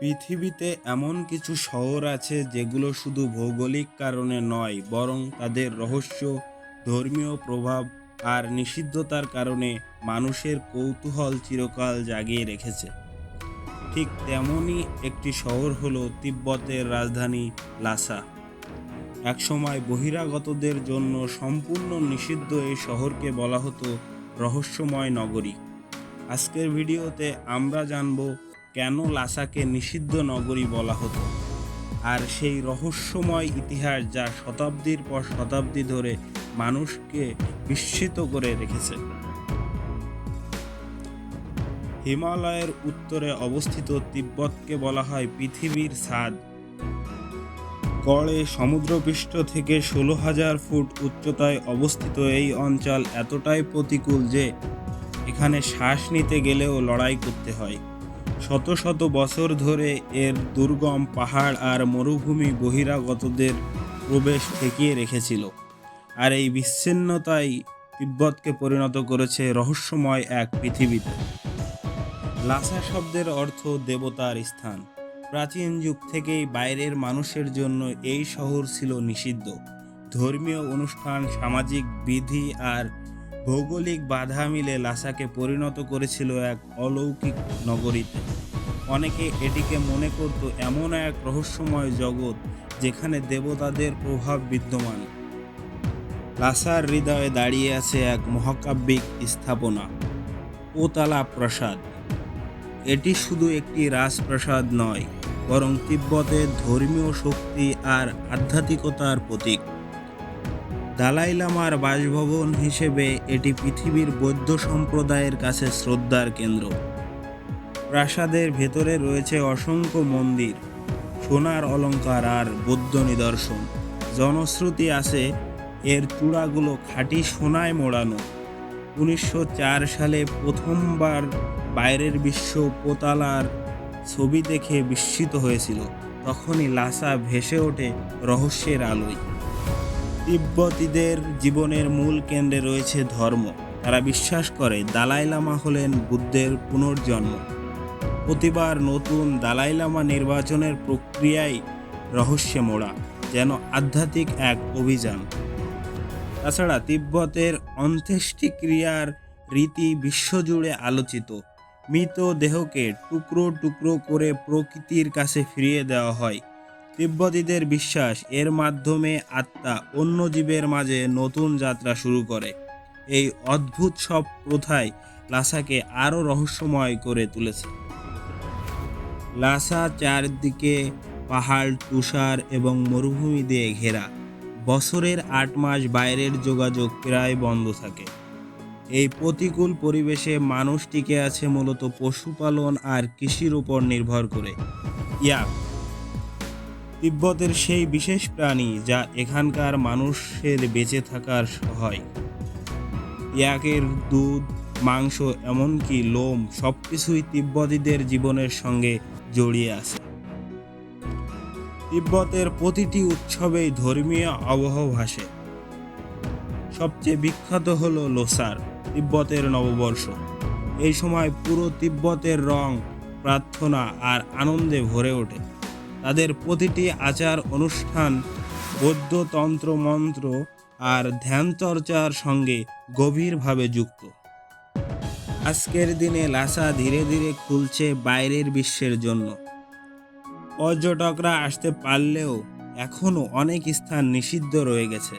পৃথিবীতে এমন কিছু শহর আছে যেগুলো শুধু ভৌগোলিক কারণে নয়, বরং তাদের রহস্য, ধর্মীয় প্রভাব আর নিষিদ্ধতার কারণে মানুষের কৌতূহল চিরকাল জাগিয়ে রেখেছে। ঠিক তেমনই একটি শহর হলো তিব্বতের রাজধানী লাসা। একসময় বহিরাগতদের জন্য সম্পূর্ণ নিষিদ্ধ এই শহরকে বলা হতো রহস্যময় নগরী। আজকের ভিডিওতে আমরা জানব কেন লাসাকে নিষিদ্ধ নগরী বলা হতো? আর সেই রহস্যময় ইতিহাস যা শতাব্দীর পর শতাব্দী ধরে মানুষকে বিস্মিত করে রেখেছে। হিমালয়ের উত্তরে অবস্থিত তিব্বতকে বলা হয় পৃথিবীর ছাদ গড়ে সমুদ্রপৃষ্ঠ থেকে ষোলো হাজার ফুট উচ্চতায় অবস্থিত এই অঞ্চল এতটাই প্রতিকূল যে এখানে শ্বাস নিতে গেলেও লড়াই করতে হয়। শত শত বছর ধরে এর দুর্গম পাহাড় আর মরুভূমি বহিরাগতদের প্রবেশ ঠেকিয়ে রেখেছিল। আর এই বিচ্ছিন্নতাই তিব্বতকে পরিণত করেছে রহস্যময় এক পৃথিবীতে। লাসা শব্দের অর্থ দেবতার স্থান। প্রাচীন যুগ থেকেই বাইরের মানুষের জন্য এই শহর ছিল নিষিদ্ধ। ধর্মীয় অনুষ্ঠান, সামাজিক বিধি আর ভৌগোলিক বাধা মিলে লাসাকে পরিণত করেছিল এক অলৌকিক নগরীতে। অনেকে এটিকে মনে করত এমন এক রহস্যময় জগৎ যেখানে দেবতাদের প্রভাব বিদ্যমান। লাসার হৃদয়ে দাঁড়িয়ে আছে এক মহাকাব্যিক স্থাপনা, ওতালা প্রাসাদ। এটি শুধু একটি রাজপ্রাসাদ নয়, বরং তিব্বতের ধর্মীয় শক্তি আর আধ্যাত্মিকতার প্রতীক। দালাই লামার বাসভবন হিসেবে এটি পৃথিবীর বৌদ্ধ সম্প্রদায়ের কাছে শ্রদ্ধার কেন্দ্র। প্রাসাদের ভেতরে রয়েছে অসংখ্য মন্দির, সোনার অলঙ্কার আর বৌদ্ধ নিদর্শন। জনশ্রুতি আছে, এর চূড়াগুলো খাঁটি সোনায় মোড়ানো। উনিশশো চার সালে প্রথমবার বাইরের বিশ্ব পোতালার ছবি দেখে বিস্মিত হয়েছিল। তখনই লাসা ভেসে ওঠে রহস্যের আলোয়। তিব্বতীদের জীবনের মূল কেন্দ্রে রয়েছে ধর্ম। তারা বিশ্বাস করে দালাই লামা হলেন বুদ্ধের পুনর্জন্ম। প্রতিবার নতুন দালাই লামা নির্বাচনের প্রক্রিয়ায় রহস্যে মোড়া যেন আধ্যাত্মিক এক অভিযান। তাছাড়া তিব্বতের অন্ত্যেষ্টিক্রিয়ার রীতি বিশ্বজুড়ে আলোচিত। মৃত দেহকে টুকরো টুকরো করে প্রকৃতির কাছে ফিরিয়ে দেওয়া হয়। তিব্বতীদের বিশ্বাস এর মাধ্যমে আত্মা অন্য জীবের মাঝে নতুন যাত্রা শুরু করে। এই অদ্ভুত সব প্রথায় লাসাকে আরও রহস্যময় করে তুলেছে। লাসা চারদিকে পাহাড়, তুষার এবং মরুভূমি দিয়ে ঘেরা। বছরের আট মাস বাইরের যোগাযোগ প্রায় বন্ধ থাকে। এই প্রতিকূল পরিবেশে মানুষ টিকে আছে মূলত পশুপালন আর কৃষির উপর নির্ভর করে। ইয়াক তিব্বতের সেই বিশেষ প্রাণী যা এখানকার মানুষের বেঁচে থাকার হয়। ইয়াকের দুধ, মাংস, এমনকি লোম সব কিছুই তিব্বতীদের জীবনের সঙ্গে জড়িয়ে আছে। তিব্বতের প্রতিটি উৎসবেই ধর্মীয় আবহ ভাসে। সবচেয়ে বিখ্যাত হল লোসার, তিব্বতের নববর্ষ। এই সময় পুরো তিব্বতের রং, প্রার্থনা আর আনন্দে ভরে ওঠে। তাদের প্রতিটি আচার অনুষ্ঠান বৌদ্ধ তন্ত্র মন্ত্র আর ধ্যান চর্চার সঙ্গে গভীরভাবে যুক্ত। আজকের দিনে লাসা ধীরে ধীরে খুলছে বাইরের বিশ্বের জন্য। পর্যটকরা আসতে পারলেও এখনও অনেক স্থান নিষিদ্ধ রয়ে গেছে।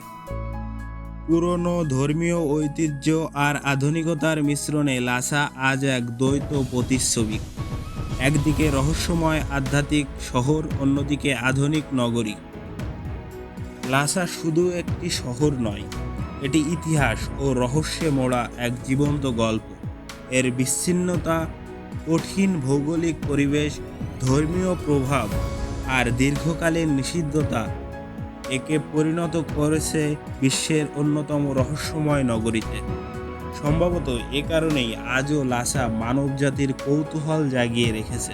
পুরনো ধর্মীয় ঐতিহ্য আর আধুনিকতার মিশ্রণে লাসা আজ এক দ্বৈত প্রতিচ্ছবি। একদিকে রহস্যময় আধ্যাত্মিক শহর, অন্যদিকে আধুনিক নগরী। লাসা শুধু একটি শহর নয়, এটি ইতিহাস ও রহস্যে মোড়া এক জীবন্ত গল্প। এর বিচ্ছিন্নতা, কঠিন ভৌগোলিক পরিবেশ, ধর্মীয় প্রভাব আর দীর্ঘকালীন নিষিদ্ধতা একে পরিণত করেছে বিশ্বের অন্যতম রহস্যময় নগরীতে। সম্ভবত এ কারণেই আজও লাসা মানবজাতির কৌতূহল জাগিয়ে রেখেছে।